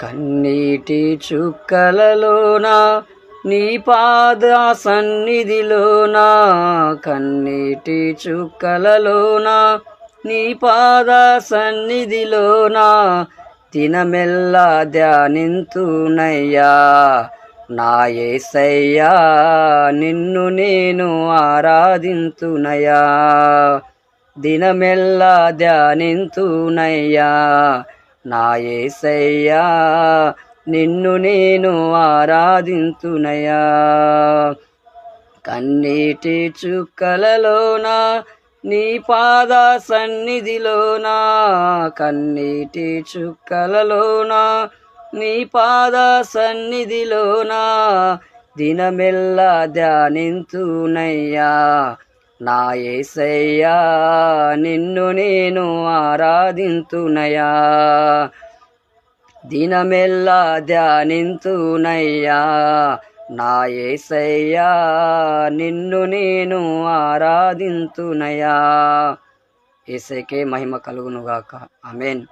కన్నీటి చుక్కలలోన నీ పాద సన్నిధిలోన కన్నీటి చుక్కలలోన నీ పాద సన్నిధిలోన దినమెల్లా ధ్యానింతునయ్యా. నా ఏసయ్యా నిన్ను నేను ఆరాధింతునయ్యా. దినమెల్లా ధ్యానింతునయ్యా. నా యేసయ్యా నిన్ను నేను ఆరాధింతునయ్యా. కన్నీటి చుక్కలలోన నీ పాద సన్నిధిలోన? కన్నీటి చుక్కలలోన నీ పాద సన్నిధిలోన? దినమెల్లా ధ్యానింతునయ్యా. నా ఏసయ్యా నిన్ను నేను ఆరాధింతునయా దినమెల్లా ధ్యానింతునయ్యా. నా ఏసయ్యా నిన్ను నేను ఆరాధింతునయా ఏసైకే మహిమ కలుగునుగాక. అమెన్